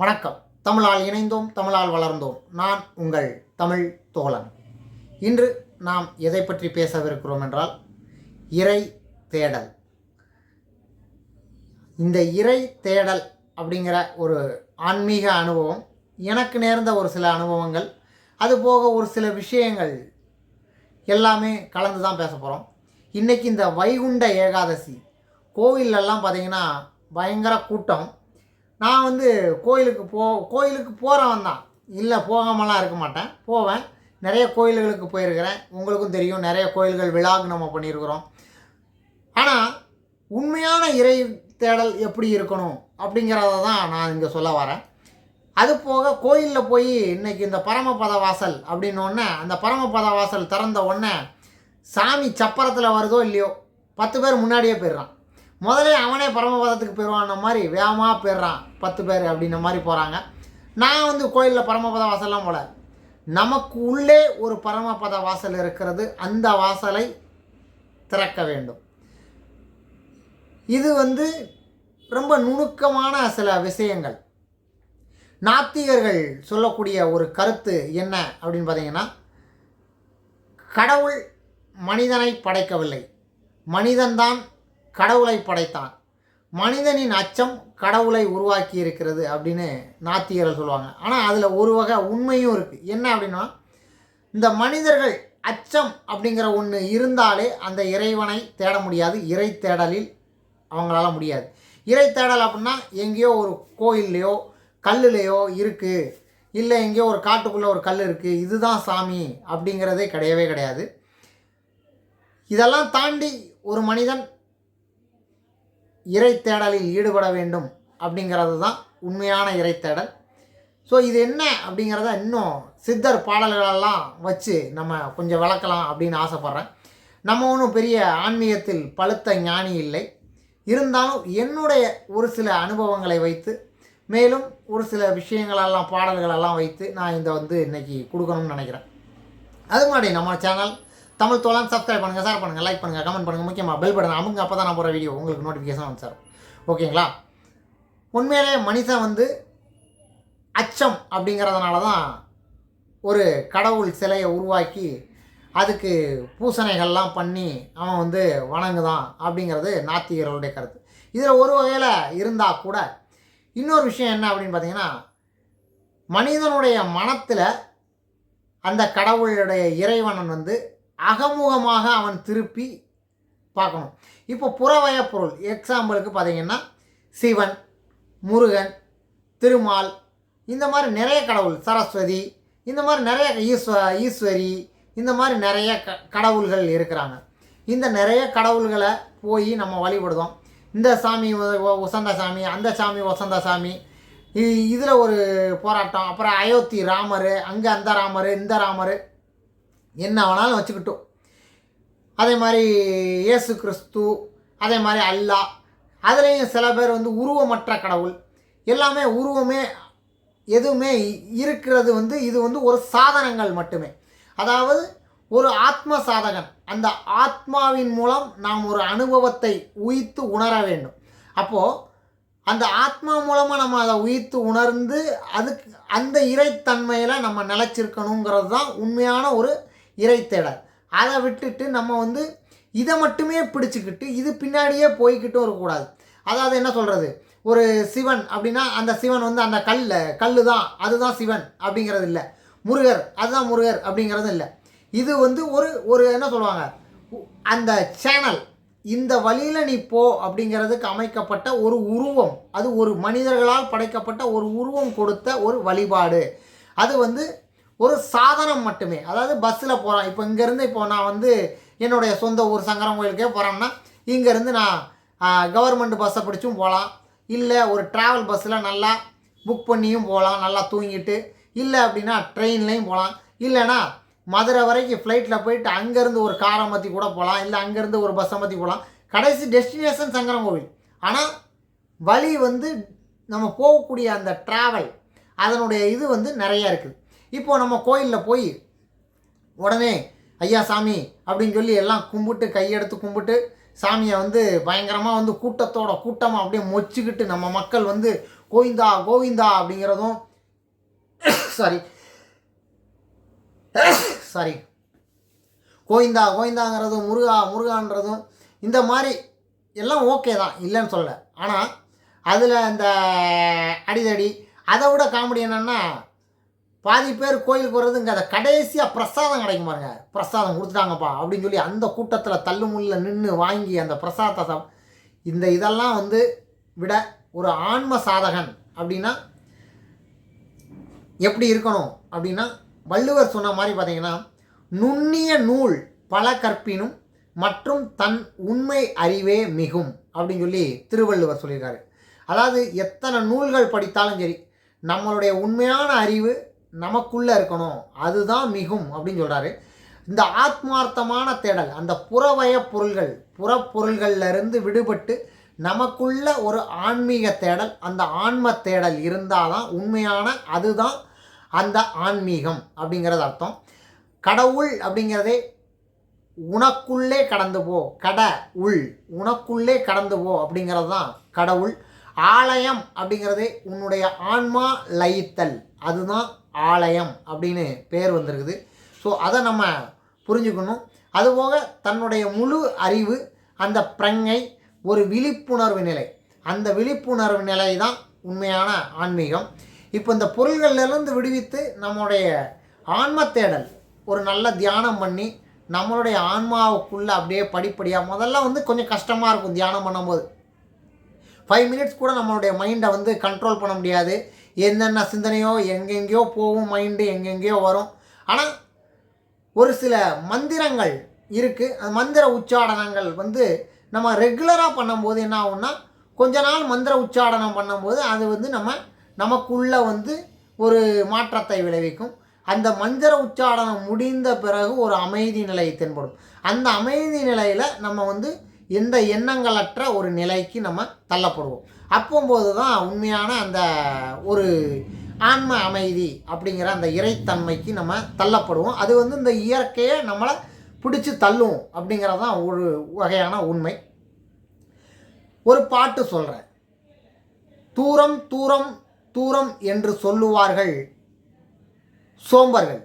வணக்கம். தமிழால் இணைந்தோம் தமிழால் வளர்ந்தோம். நான் உங்கள் தமிழ் தோழன். இன்று நாம் எதை பற்றி பேசவிருக்கிறோம் என்றால் இறை தேடல். இந்த இறை தேடல் அப்படிங்கிற ஒரு ஆன்மீக அனுபவம் எனக்கு நேர்ந்த ஒரு சில அனுபவங்கள் அதுபோக ஒரு சில விஷயங்கள் எல்லாமே கலந்து தான் பேச போகிறோம் இன்றைக்கி இந்த வைகுண்ட ஏகாதசி கோவிலெல்லாம் பார்த்திங்கன்னா பயங்கர கூட்டம். நான் வந்து கோயிலுக்கு போ கோயிலுக்கு போகிறவன் தான். இல்லை போகாமலாம் இருக்க மாட்டேன். போவேன். நிறைய கோயில்களுக்கு போயிருக்கிறேன். உங்களுக்கும் தெரியும் நிறைய கோயில்கள் விழாக்கு நம்ம பண்ணியிருக்கிறோம். ஆனால் உண்மையான இறை தேடல் எப்படி இருக்கணும் அப்படிங்கிறத தான் நான் இங்கே சொல்ல வரேன். அது போக கோயிலில் போய் இன்னைக்கு இந்த பரமபத வாசல் அப்படின்னோடனே அந்த பரமபத வாசல் திறந்த உடனே சாமி சப்பரத்தில் வருதோ இல்லையோ பத்து பேர் முன்னாடியே போயிடுறான். முதலே அவனே பரமபதத்துக்கு போயிடுவான மாதிரி வேகமாக போயிடுறான். பத்து பேர் அப்படின்ன மாதிரி போகிறாங்க நான் வந்து கோயிலில் பரமபத வாசல்லாம் போல. நமக்கு உள்ளே ஒரு பரமபத வாசல் இருக்கிறது. அந்த வாசலை திறக்க வேண்டும். இது வந்து ரொம்ப நுணுக்கமான சில விஷயங்கள். நாத்திகர்கள் சொல்லக்கூடிய ஒரு கருத்து என்ன அப்படின்னு பார்த்தீங்கன்னா கடவுள் மனிதனை படைக்கவில்லை. மனிதன்தான் கடவுளை படைத்தான். மனிதனின் அச்சம் கடவுளை உருவாக்கி இருக்கிறது அப்படின்னு நாத்திகர்கள் சொல்லுவாங்க. ஆனால் அதில் ஒரு வகை உண்மையும் இருக்குது என்ன அப்படின்னா இந்த மனிதர்கள் அச்சம் அப்படிங்கிற ஒன்று இருந்தாலே அந்த இறைவனை தேட முடியாது. இறை தேடலில் அவங்களால முடியாது. இறை தேடல் அப்படின்னா எங்கேயோ ஒரு கோயில்லையோ கல்லுலேயோ இருக்குது இல்லை எங்கேயோ ஒரு காட்டுக்குள்ளே ஒரு கல் இருக்குது இதுதான் சாமி அப்படிங்கிறதே கிடையவே கிடையாது. இதெல்லாம் தாண்டி ஒரு மனிதன் இறை தேடலில் ஈடுபட வேண்டும் அப்படிங்கிறது தான் உண்மையான இறை தேடல் ஸோ இது என்ன அப்படிங்கிறத இன்னும் சித்தர் பாடல்களெல்லாம் வச்சு நம்ம கொஞ்சம் விளக்கலாம் அப்படின்னு ஆசைப்பட்றேன். நம்ம ஒன்றும் பெரிய ஆன்மீகத்தில் பழுத்த ஞானி இல்லை. இருந்தாலும் என்னுடைய ஒரு சில அனுபவங்களை வைத்து மேலும் ஒரு சில விஷயங்களெல்லாம் பாடல்களெல்லாம் வைத்து நான் இந்த வந்து இன்றைக்கி கொடுக்கணும்னு நினைக்கிறேன். அது மாதிரி நம்ம சேனல் தமிழ் தோலாம் சப்ஸ்கிரைப் பண்ணுங்கள் ஷேர் பண்ணுங்கள் லைக் பண்ணுங்கள் கமெண்ட் பண்ணுங்கள் முக்கியமாக பெல் பட்டன் அமுங்க அப்போ தான் நான் போகிற வீடியோ உங்களுக்கு நோட்டிஃபிகேஷன் வந்து சார் ஓகேங்களா உண்மையிலே மனுஷன் வந்து அச்சம் அப்படிங்கிறதுனால தான் ஒரு கடவுள் சிலையை உருவாக்கி அதுக்கு பூசணைகள்லாம் பண்ணி அவன் வந்து வணங்குதான் அப்படிங்கிறது நாத்திகர்களுடைய கருத்து. இதில் ஒரு வகையில் இருந்தால் கூட இன்னொரு விஷயம் என்ன அப்படின்னு பார்த்தீங்கன்னா மனிதனுடைய மனத்தில் அந்த கடவுளுடைய இறைவனன் வந்து அகமுகமாக அவன் திருப்பி பார்க்கணும். இப்போ புறவய பொருள் எக்ஸாம்பிளுக்கு பார்த்தீங்கன்னா சிவன் முருகன் திருமால் இந்த மாதிரி நிறைய கடவுள் சரஸ்வதி இந்த மாதிரி நிறைய ஈஸ்வ ஈஸ்வரி இந்த மாதிரி நிறைய க கடவுள்கள் இருக்கிறாங்க. இந்த நிறைய கடவுள்களை போய் நம்ம வழிபடுதோம் இந்த சாமி வசந்த உசந்த சாமி அந்த சாமி வசந்த சாமி இதில் ஒரு போராட்டம். அப்புறம் அயோத்தி ராமர் அங்கே அந்த ராமர் இந்த ராமர் என்ன வேணாலும் வச்சுக்கிட்டோம். அதே மாதிரி இயேசு கிறிஸ்து அதே மாதிரி அல்லா அதுலேயும் சில பேர் வந்து உருவமற்ற கடவுள். எல்லாமே உருவமே எதுவுமே இருக்கிறது வந்து இது வந்து ஒரு சாதனங்கள் மட்டுமே. அதாவது ஒரு ஆத்ம சாதகன் அந்த ஆத்மாவின் மூலம் நாம் ஒரு அனுபவத்தை உயித்து உணர வேண்டும். அப்போது அந்த ஆத்மா மூலமாக நம்ம அதை உயித்து உணர்ந்து அதுக்கு அந்த இறைத்தன்மையில் நம்ம நிலச்சிருக்கணுங்கிறது தான் உண்மையான ஒரு இறை தேடல். அதை விட்டுட்டு நம்ம வந்து இதை மட்டுமே பிடிச்சிக்கிட்டு இது பின்னாடியே போய்கிட்டும் இருக்கக்கூடாது. அதாவது என்ன சொல்கிறது ஒரு சிவன் அப்படின்னா அந்த சிவன் வந்து அந்த கல் கல் தான் அதுதான் சிவன் அப்படிங்கிறது இல்லை. முருகர் அதுதான் முருகர் அப்படிங்கிறது இல்லை. இது வந்து ஒரு ஒரு என்ன சொல்லுவாங்க? உ- அந்த சேனல் இந்த வழியில் நீ போ அப்படிங்கிறதுக்கு அமைக்கப்பட்ட ஒரு உருவம். அது ஒரு மனிதர்களால் படைக்கப்பட்ட ஒரு உருவம் கொடுத்த ஒரு வழிபாடு. அது வந்து ஒரு சாதனம் மட்டுமே. அதாவது பஸ்ஸில் போகிறோம் இப்போ இங்கேருந்து இப்போ நான் வந்து என்னுடைய சொந்த ஊர் சங்கரம் கோயிலுக்கே போகிறோம்னா இங்கேருந்து நான் கவர்மெண்ட் பஸ்ஸை பிடிச்சும் போகலாம் இல்லை ஒரு ட்ராவல் பஸ்ஸில் நல்லா புக் பண்ணியும் போகலாம் நல்லா தூங்கிட்டு. இல்லை அப்படின்னா ட்ரெயின்லேயும் போகலாம் இல்லைன்னா மதுரை வரைக்கும் ஃப்ளைட்டில் போயிட்டு அங்கேருந்து ஒரு காரை மாற்றி கூட போகலாம் இல்லை அங்கேருந்து ஒரு பஸ்ஸை மாற்றி போகலாம் கடைசி டெஸ்டினேஷன் சங்கரம் கோவில். ஆனால் வழி வந்து நம்ம போகக்கூடிய அந்த ட்ராவல் அதனுடைய இது வந்து நிறையா இருக்குது. இப்போ நம்ம கோயிலில் போய் உடனே ஐயா சாமி அப்படின்னு சொல்லி எல்லாம் கும்பிட்டு கையெடுத்து கும்பிட்டு சாமியை வந்து பயங்கரமாக வந்து கூட்டத்தோட கூட்டமாக அப்படியே மொச்சிக்கிட்டு நம்ம மக்கள் வந்து கோவிந்தா கோவிந்தா அப்படிங்கிறதும் சாரி சாரி கோவிந்தா கோவிந்தாங்கிறதும் முருகா முருகான்றதும் இந்த மாதிரி எல்லாம் ஓகே தான் இல்லைன்னு சொல்லலை. ஆனால் அதில் இந்த அடிதடி அதை விட காமெடி என்னென்னா பாதி பேர் கோயிலுக்கு வர்றதுங்க அதை கடைசியாக பிரசாதம் கிடைக்கும் பாருங்க. பிரசாதம் கொடுத்துட்டாங்கப்பா அப்படின்னு சொல்லி அந்த கூட்டத்தில் தள்ளுமுள்ளில் நின்று வாங்கி அந்த பிரசாதத்தை இந்த இதெல்லாம் வந்து விட ஒரு ஆன்ம சாதகன் அப்படின்னா எப்படி இருக்கணும் அப்படின்னா வள்ளுவர் சொன்ன மாதிரி பார்த்தீங்கன்னா நுண்ணிய நூல் பல கற்பினும் மற்றும் தன் உண்மை அறிவே மிகும் அப்படின்னு சொல்லி திருவள்ளுவர் சொல்லியிருக்காரு. அதாவது எத்தனை நூல்கள் படித்தாலும் சரி நம்மளுடைய உண்மையான அறிவு நமக்குள்ளே இருக்கணும். அதுதான் மிகும் அப்படின்னு சொல்கிறாரு இந்த ஆத்மார்த்தமான தேடல் அந்த புறவய பொருள்கள் புறப்பொருள்கள்லருந்து விடுபட்டு நமக்குள்ள ஒரு ஆன்மீக தேடல் அந்த ஆன்ம தேடல் இருந்தால் தான் உண்மையான அதுதான் அந்த ஆன்மீகம் அப்படிங்கிறது அர்த்தம். கடவுள் அப்படிங்கிறதே உனக்குள்ளே கடந்து போ கட உள் உனக்குள்ளே கடந்து போ அப்படிங்கிறது தான் கடவுள். ஆலயம் அப்படிங்கிறதே உன்னுடைய ஆன்மா லயித்தல் அதுதான் ஆலயம் அப்படின்னு பேர் வந்திருக்குது. ஸோ அதை நம்ம புரிஞ்சுக்கணும். அதுபோக தன்னுடைய முழு அறிவு அந்த பிரங்கை ஒரு விழிப்புணர்வு நிலை. அந்த விழிப்புணர்வு நிலை தான் உண்மையான ஆன்மீகம். இப்போ இந்த பொருள்கள்லேருந்து விடுவித்து நம்முடைய ஆன்ம தேடல் ஒரு நல்ல தியானம் பண்ணி நம்மளுடைய ஆன்மாவுக்குள்ளே அப்படியே படிப்படியாக முதல்ல வந்து கொஞ்சம் கஷ்டமாக இருக்கும் தியானம் பண்ணும்போது. ஃபைவ் மினிட்ஸ் கூட நம்மளுடைய மைண்டை வந்து கண்ட்ரோல் பண்ண முடியாது. என்னென்ன சிந்தனையோ எங்கெங்கேயோ போகும் மைண்டு எங்கெங்கேயோ வரும். ஆனால் ஒரு சில மந்திரங்கள் இருக்குது அந்த மந்திர உச்சாடனங்கள் வந்து நம்ம ரெகுலராக பண்ணும்போது என்ன ஆகும்னா கொஞ்ச நாள் மந்திர உச்சாடனம் பண்ணும்போது அது வந்து நம்ம நமக்குள்ளே வந்து ஒரு மாற்றத்தை விளைவிக்கும். அந்த மந்திர உச்சாடனம் முடிந்த பிறகு ஒரு அமைதி நிலை தென்படும். அந்த அமைதி நிலையில் நம்ம வந்து எந்த எண்ணங்களற்ற ஒரு நிலைக்கு நம்ம தள்ளப்படுவோம். அப்போம்போது தான் உண்மையான அந்த ஒரு ஆன்ம அமைதி அப்படிங்கிற அந்த இறைத்தன்மைக்கு நம்ம தள்ளப்படுவோம். அது வந்து இந்த இயற்கையை நம்மளை பிடிச்சி தள்ளும் அப்படிங்கிறது தான் ஒரு வகையான உண்மை. ஒரு பாட்டு சொல்கிறேன் தூரம் தூரம் தூரம் என்று சொல்லுவார்கள் சோம்பர்கள்.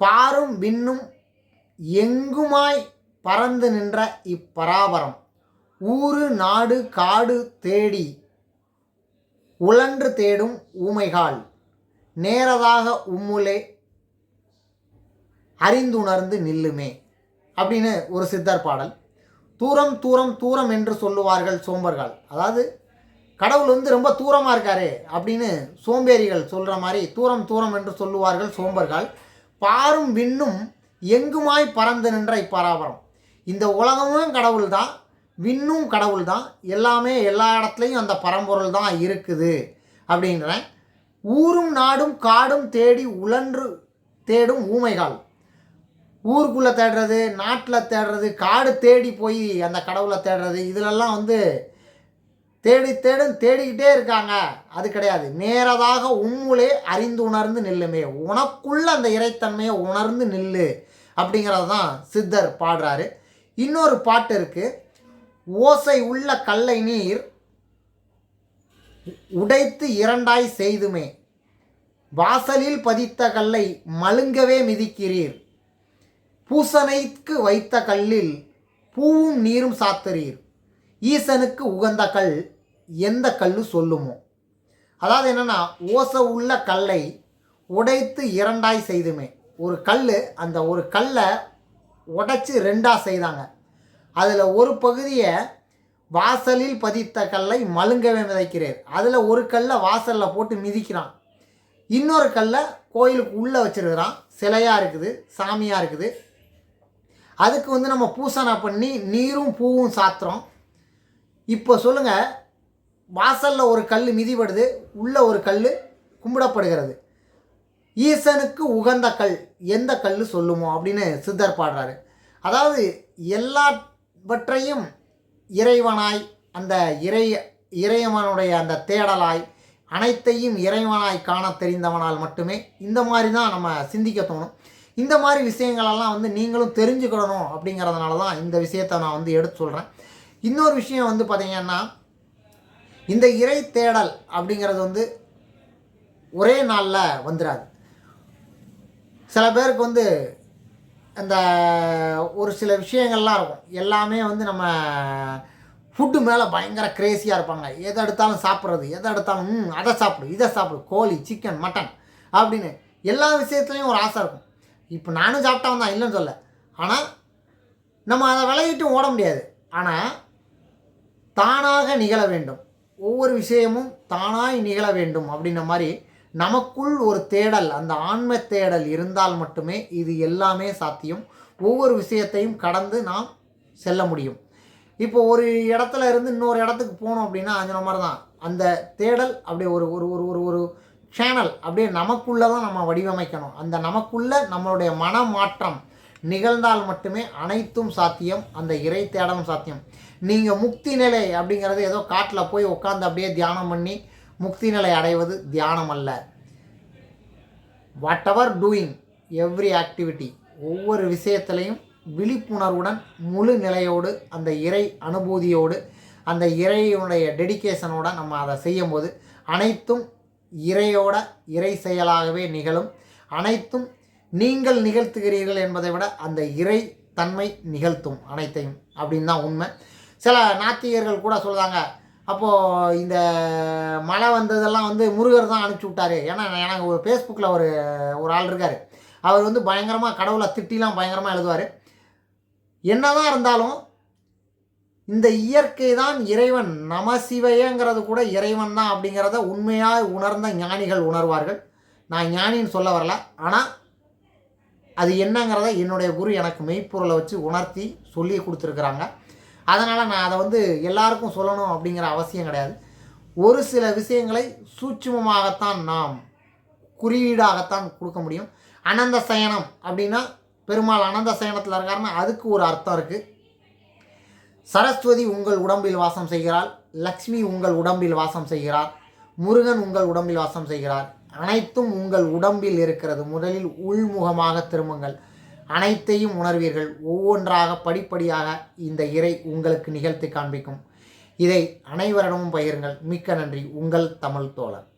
பாரும் விண்ணும் எங்குமாய் பறந்து நின்ற இப்பராபரம். ஊரு நாடு காடு தேடி உழன்று தேடும் ஊமைகால். நேரதாக உம்முலே அறிந்துணர்ந்து நில்லுமே அப்படின்னு ஒரு சித்தர் பாடல். தூரம் தூரம் தூரம் என்று சொல்லுவார்கள் சோம்பர்கள். அதாவது கடவுள் வந்து ரொம்ப தூரமாக இருக்காரு அப்படின்னு சோம்பேறிகள் சொல்கிற மாதிரி தூரம் தூரம் என்று சொல்லுவார்கள் சோம்பர்கள். பாரும் விண்ணும் எங்குமாய் பறந்து நின்ற இப்பராபரம். இந்த உலகமும் கடவுள் தான் விண்ணும் கடவுள் தான். எல்லாமே எல்லா இடத்துலையும் அந்த பரம்பொருள் தான் இருக்குது அப்படின்றேன். ஊரும் நாடும் காடும் தேடி உழன்று தேடும் ஊமைகால் ஊருக்குள்ளே தேடுறது நாட்டில் தேடுறது காடு தேடி போய் அந்த கடவுளை தேடுறது இதிலெல்லாம் வந்து தேடி தேடும் தேடிக்கிட்டே இருக்காங்க. அது கிடையாது. நேரதாக உம்முளே அறிந்து உணர்ந்து நில்லுமே. உனக்குள்ள அந்த இறைத்தன்மையை உணர்ந்து நில்லு அப்படிங்கிறது தான் சித்தர் பாடுறாரு. இன்னொரு பாட்டு இருக்குது ஓசை உள்ள கல்லை நீர் உடைத்து இரண்டாய் செய்துமே. வாசலில் பதித்த கல்லை மழுங்கவே மிதிக்கிறீர். பூசனைக்கு வைத்த கல்லில் பூவும் நீரும் சாத்துறீர். ஈசனுக்கு உகந்த கல் எந்த கல் சொல்லுமோ. அதாவது என்னென்னா ஓசை உள்ள கல்லை உடைத்து இரண்டாய் செய்துமே. ஒரு கல் அந்த ஒரு கல்லை உடைச்சி ரெண்டாக செய்தாங்க. அதில் ஒரு பகுதியை வாசலில் பதித்த கல்லை மழுங்கவே மிதைக்கிறார். அதில் ஒரு கல்லை வாசலில் போட்டு மிதிக்கிறான். இன்னொரு கல்லை கோயிலுக்கு உள்ளே வச்சிருக்கிறான். சிலையாக இருக்குது சாமியாக இருக்குது. அதுக்கு வந்து நம்ம பூசணை பண்ணி நீரும் பூவும் சாத்துறோம். இப்போ சொல்லுங்கள் வாசலில் ஒரு கல் மிதிப்படுது உள்ள ஒரு கல் கும்பிடப்படுகிறது. ஈசனுக்கு உகந்த கல் எந்த கல் சொல்லுமோ அப்படின்னு சித்தர் பாடுறாரு. அதாவது எல்லா எல்லாவற்றையும் இறைவனாய் அந்த இறை இறைவனுடைய அந்த தேடலாய் அனைத்தையும் இறைவனாய் காண தெரிந்தவனால் மட்டுமே இந்த மாதிரி தான் நம்ம சிந்திக்க தோணும். இந்த மாதிரி விஷயங்களெல்லாம் வந்து நீங்களும் தெரிஞ்சுக்கிடணும் அப்படிங்கிறதுனால தான் இந்த விஷயத்தை நான் வந்து எடுத்து சொல்கிறேன் இன்னொரு விஷயம் வந்து பார்த்திங்கன்னா இந்த இறை தேடல் அப்படிங்கிறது வந்து ஒரே நாளில் வந்துடாது சில பேருக்கு வந்து அந்த ஒரு சில விஷயங்கள்லாம் இருக்கும். எல்லாமே வந்து நம்ம ஃபுட்டு மேலே பயங்கர க்ரேஸியாக இருப்பாங்க. எதை எடுத்தாலும் சாப்பிட்றது எதை எடுத்தாலும் ம் அதை சாப்பிடு இதை சாப்பிடு கோழி சிக்கன் மட்டன் அப்படின்னு எல்லா விஷயத்துலேயும் ஒரு ஆசை இருக்கும். இப்போ நானும் சாப்பிட்டவன் தான் இல்லைன்னு சொல்ல ஆனால் நம்ம அதை விளையிட்டு ஓட முடியாது. ஆனால் தானாக நிகழ வேண்டும். ஒவ்வொரு விஷயமும் தானாய் நிகழ வேண்டும் அப்படின்ற மாதிரி நமக்குள் ஒரு தேடல் அந்த ஆன்ம தேடல் இருந்தால் மட்டுமே இது எல்லாமே சாத்தியம். ஒவ்வொரு விஷயத்தையும் கடந்து நாம் செல்ல முடியும். இப்போ ஒரு இடத்துல இருந்து இன்னொரு இடத்துக்கு போனோம் அப்படின்னா அந்த மாதிரி தான் அந்த தேடல் அப்படியே ஒரு ஒரு ஒரு ஒரு ஒரு சேனல் அப்படியே நமக்குள்ளே தான் நம்ம வடிவமைக்கணும். அந்த நமக்குள்ளே நம்மளுடைய மன மாற்றம் நிகழ்ந்தால் மட்டுமே அனைத்தும் சாத்தியம் அந்த இறை தேடலும் சாத்தியம். நீங்கள் முக்தி நிலை அப்படிங்கிறது ஏதோ காட்டில் போய் உட்காந்து அப்படியே தியானம் பண்ணி முக்தி நிலை அடைவது தியானம் அல்ல whatever doing every activity ஒவ்வொரு விஷயத்திலையும் விழிப்புணர்வுடன் முழு நிலையோடு அந்த இறை அனுபூதியோடு அந்த இறையினுடைய டெடிகேஷனோட நம்ம அதை செய்யும்போது அனைத்தும் இறையோட இறை செயலாகவே நிகழும். அனைத்தும் நீங்கள் நிகழ்த்துகிறீர்கள் என்பதை விட அந்த இறை தன்மை நிகழ்த்தும் அனைத்தையும். அப்படின்னு தான் உண்மை. சில நாத்திகர்கள் கூட சொல்லுவாங்க அப்போது இந்த மழை வந்ததெல்லாம் வந்து முருகர் தான் அனுப்பிச்சி விட்டாரு. ஏன்னா எனக்கு ஒரு ஃபேஸ்புக்கில் ஒரு ஒரு ஆள் இருக்கார். அவர் வந்து பயங்கரமாக கடவுளை திட்டிலாம் பயங்கரமாக எழுதுவார். என்னதான் இருந்தாலும் இந்த இயற்கை தான் இறைவன் நம சிவையங்கிறது கூட இறைவன் தான் அப்படிங்கிறத உண்மையாக உணர்ந்த ஞானிகள் உணர்வார்கள். நான் ஞானின்னு சொல்ல வரல. ஆனால் அது என்னங்கிறத என்னுடைய குரு எனக்கு மெய்ப்பொருளை வச்சு உணர்த்தி சொல்லி கொடுத்துருக்குறாங்க. அதனால் நான் அதை வந்து எல்லாருக்கும் சொல்லணும் அப்படிங்கிற அவசியம் கிடையாது. ஒரு சில விஷயங்களை சூட்சுமமாகத்தான் நாம் குறியீடாகத்தான் கொடுக்க முடியும். அனந்த சயனம் அப்படின்னா பெருமாள் அனந்த சயனத்தில் இருக்காருன்னா அதுக்கு ஒரு அர்த்தம் இருக்குது சரஸ்வதி உங்கள் உடம்பில் வாசம் செய்கிறாள். லக்ஷ்மி உங்கள் உடம்பில் வாசம் செய்கிறார் முருகன் உங்கள் உடம்பில் வாசம் செய்கிறார். அனைத்தும் உங்கள் உடம்பில் இருக்கிறது. முதலில் உள்முகமாக திரும்புங்கள். அனைத்தையும் உணர்வீர்கள். ஒவ்வொன்றாக படிப்படியாக இந்த இறை உங்களுக்கு நிகழ்த்தி காண்பிக்கும். இதை அனைவரிடமும் பகிருங்கள். மிக்க நன்றி. உங்கள் தமிழ் தோழர்.